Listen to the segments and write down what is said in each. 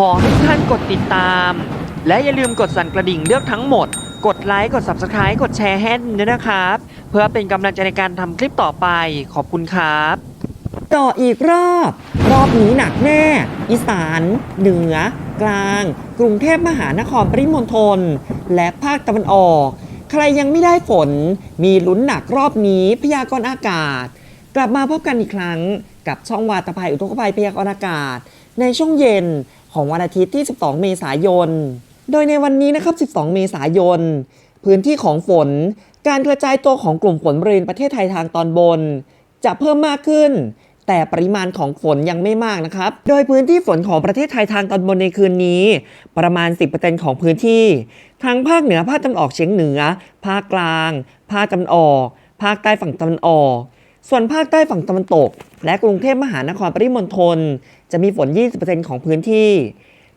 ขอให้ทุกท่านกดติดตาม และอย่าลืมกดสั่นกระดิ่งเลือกทั้งหมด กดไลค์ กด Subscribe กดแชร์ให้ด้วยนะครับ เพื่อเป็นกำลังใจในการทำคลิปต่อไป ขอบคุณครับ ต่ออีกรอบ รอบนี้หนักแน่ อีสาน เหนือ กลาง กรุงเทพมหานครปริมณฑลและภาคตะวันออก ใครยังไม่ได้ฝน มีลุ้นหนักรอบนี้พยากรณ์อากาศ กลับมาพบกันอีกครั้ง กับช่องวาตภัยอุทกภัยพยากรณ์อากาศ ในช่วงเย็น ของวันอาทิตย์ที่ 12 เมษายน โดยในวันนี้นะครับ 12 เมษายน พื้นที่ของฝน การกระจายตัวของกลุ่มฝนบริเวณประเทศไทยทางตอนบน จะเพิ่มมากขึ้น แต่ปริมาณของฝนยังไม่มากนะครับ โดยพื้นที่ฝนของประเทศไทยทางตอนบนในคืนนี้ ประมาณ 10%ของพื้นที่ทางภาคเหนือภาคตะวันออกเฉียงเหนือ ภาคกลาง ภาคตะวันออก ภาคใต้ฝั่งตะวันออก ส่วนภาคใต้ฝั่งตะวันตก และกรุงเทพมหานครปริมณฑลจะมีฝน 20%ของพื้นที่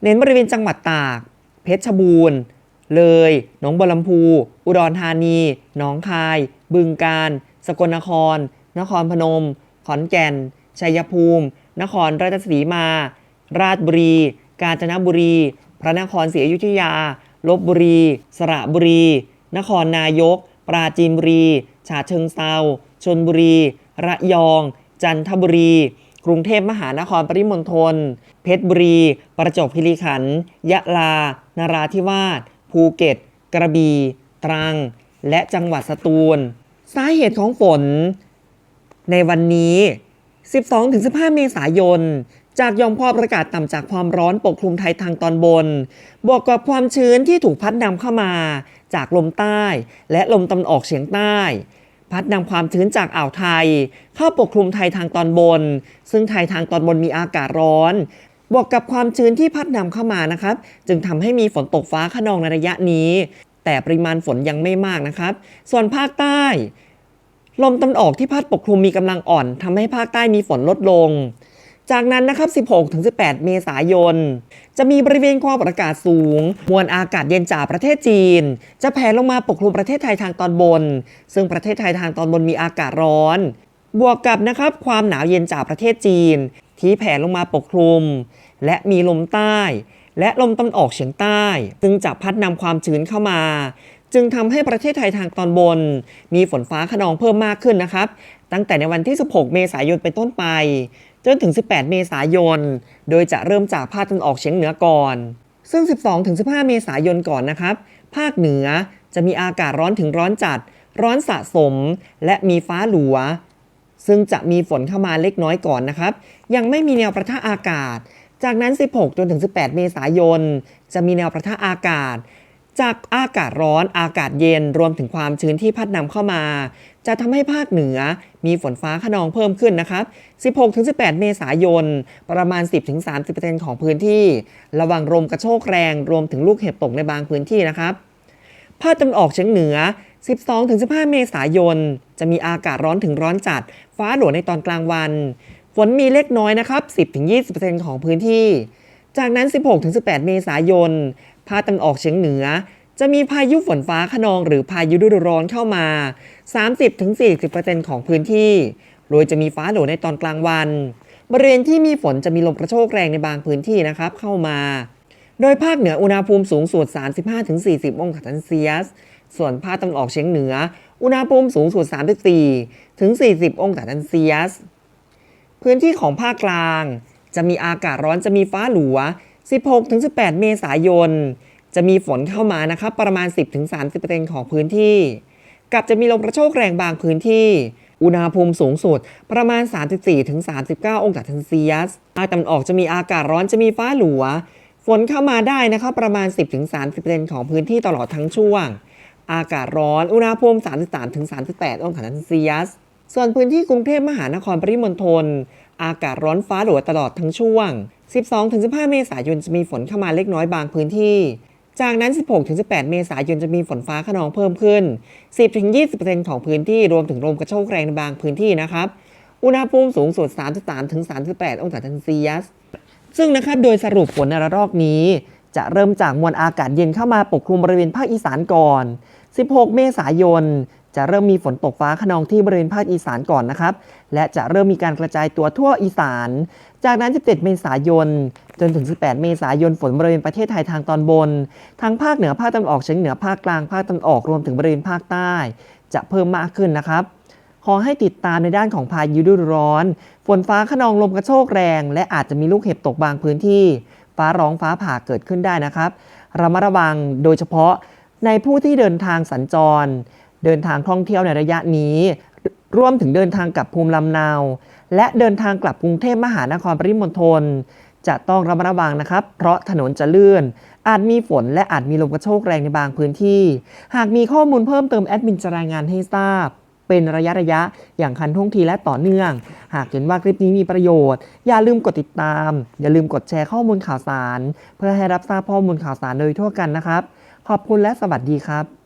เน้นบริเวณจังหวัดตาก เพชรบูรณ์ เลย หนองบัวลำพู อุดรธานี หนองคาย บึงกาฬ สกลนคร นครพนม ขอนแก่น ชัยภูมิ นครราชสีมา ราชบุรี กาญจนบุรี พระนครศรีอยุธยา ลบบุรี สระบุรี นครนายก ปราจีนบุรี ฉะเชิงเซาชนบุรี ระยอง จันทบุรี กรุงเทพมหานครปริมณฑลเพชรบุรี ประจวบคีรีขันธ์ยะลา นราธิวาสภูเก็ต กระบี่ ตรัง และจังหวัดสตูล สาเหตุของฝน ในวันนี้ 12-15 เมษายนจากยอมความประกาศต่ำจากความร้อนปกคลุมไทยทางตอนบน บวกกับความชื้นที่ถูกพัดนำเข้ามา จากลมใต้ และลมตะวันออกเฉียงใต้ พัดนำความชื้นจากอ่าวไทย เข้าปกคลุมไทยทางตอนบน ซึ่งไทยทางตอนบนมีอากาศร้อน บวกกับความชื้นที่พัดนำเข้ามานะครับ จึงทำให้มีฝนตกฟ้าขนองในระยะนี้ แต่ปริมาณฝนยังไม่มากนะครับ ส่วนภาคใต้ ลมตะวันออกที่พัดปกคลุมมีกำลังอ่อนทำให้ภาคใต้มีฝนลดลง จากนั้นนะครับ 16-18 เมษายน จะมีบริเวณความกดอากาศสูง มวลอากาศเย็นจากประเทศจีน จะแผ่ลงมาปกคลุมประเทศไทยทางตอนบน ซึ่งประเทศไทยทางตอนบนมีอากาศร้อน บวกกับนะครับความหนาวเย็นจากประเทศจีน ที่แผ่ลงมาปกคลุม และมีลมใต้ และลมตะวันออกเฉียงใต้ ซึ่งจะพัดนำความชื้นเข้ามาจึงทำให้ประเทศไทยทางตอนบน มีฝนฟ้าขนองเพิ่มมากขึ้นนะครับ ตั้งแต่ในวันที่ 16 เมษายนเป็นต้นไป จนถึง 18 เมษายน โดยจะเริ่มจากภาคตะวันออกเฉียงเหนือก่อน ซึ่ง 12-15 เมษายนก่อนนะครับ ภาคเหนือจะมีอากาศร้อนถึงร้อนจัด ร้อนสะสม และมีฟ้าหลัว ซึ่งจะมีฝนเข้ามาเล็กน้อยก่อนนะครับ ยังไม่มีแนวประทะอากาศ จากนั้น 16 จนถึง 18 เมษายน จะมีแนวประทะอากาศ จากอากาศร้อนอากาศเย็นรวมถึงความชื้นที่พัดนำเข้ามา จะทำให้ภาคเหนือมีฝนฟ้าขนองเพิ่มขึ้นนะครับ 16-18 เมษายน ประมาณ 10-30%ของพื้นที่ ระวังลมกระโชกแรง รวมถึงลูกเห็บตกในบางพื้นที่นะครับ ภาคตะวันออกเฉียงเหนือ 12-15 เมษายน จะมีอากาศร้อนถึงร้อนจัด ฟ้าหลวในตอนกลางวัน ฝนมีเล็กน้อยนะครับ 10-20%ของพื้นที่จากนั้น 16-18 เมษายน ภาคตะวันออกเฉียงเหนือ จะมีพายุฝนฟ้าขนองหรือพายุฤดูร้อนเข้ามา 30-40%ของพื้นที่ โดยจะมีฟ้าหลวในตอนกลางวัน บริเวณที่มีฝนจะมีลมกระโชกแรงในบางพื้นที่นะครับเข้ามา โดยภาคเหนืออุณหภูมิสูงสุด 35-40 องศาเซลเซียส ส่วนภาคตะวันออกเฉียงเหนือ อุณหภูมิสูงสุด 34-40 องศาเซลเซียส พื้นที่ของภาคกลางจะมีอากาศร้อนจะมีฟ้าหลัว 16-18 เมษายน จะมีฝนเข้ามานะครับประมาณ 10-30%ของพื้นที่ กับจะมีลมกระโชกแรงบางพื้นที่ อุณหภูมิสูงสุดประมาณ 34-39 องศาเซลเซียสภาคตะวันออกจะมีอากาศร้อนจะมีฟ้าหลัว ฝนเข้ามาได้นะครับประมาณ 10-30%ของพื้นที่ตลอดทั้งช่วง อากาศร้อน อุณหภูมิ 33-38 องศาเซลเซียส ส่วนพื้นที่กรุงเทพมหานครปริมณฑลอากาศร้อนฟ้าหลัวตลอดทั้งช่วง 12-15 เมษายนจะมีฝนเข้ามาเล็กน้อยบางพื้นที่ จากนั้น 16-18 เมษายนจะมีฝนฟ้าขนองเพิ่มขึ้น 10-20%ของพื้นที่รวมถึงลมกระโชกแรงในบางพื้นที่นะครับ อุณหภูมิสูงสุด 33-38 องศาเซลเซียส ซึ่งนะครับโดยสรุปฝนในระลอกนี้ จะเริ่มจากมวลอากาศเย็นเข้ามาปกคลุมบริเวณภาคอีสานก่อน 16 เมษายนจะเริ่มมีฝนตกฟ้าขนองที่บริเวณภาคอีสานก่อนนะครับ และจะเริ่มมีการกระจายตัวทั่วอีสาน จากนั้น 17 เมษายน จนถึง 18 เมษายนฝนบริเวณประเทศไทยทางตอนบนทั้งภาคเหนือภาคตะวันออกเฉียงเหนือภาคกลางภาคตะวันออกรวมถึงบริเวณภาคใต้ จะเพิ่มมากขึ้นนะครับ ขอให้ติดตามในด้านของพายุฤดูร้อน ฝนฟ้าขนองลมกระโชกแรง และอาจจะมีลูกเห็บตกบางพื้นที่ ฟ้าร้องฟ้าผ่าเกิดขึ้นได้นะครับระมัดระวังโดยเฉพาะในผู้ที่เดินทางสัญจร เดินทางท่องเที่ยวในระยะนี้รวมถึงเดินทางกลับภูมิลำเนา และเดินทางกลับกรุงเทพมหานครปริมณฑลจะต้องระมัดระวังนะครับ เพราะถนนจะลื่น อาจมีฝนและอาจมีลมกระโชกแรงในบางพื้นที่ หากมีข้อมูลเพิ่มเติมแอดมินจะรายงานให้ทราบ เป็นระยะระยะอย่างคันท่วงทีและต่อเนื่อง หากเห็นว่าคลิปนี้มีประโยชน์ อย่าลืมกดติดตาม อย่าลืมกดแชร์ข้อมูลข่าวสาร เพื่อให้รับทราบข้อมูลข่าวสารโดยทั่วกันนะครับ ขอบคุณและสวัสดีครับ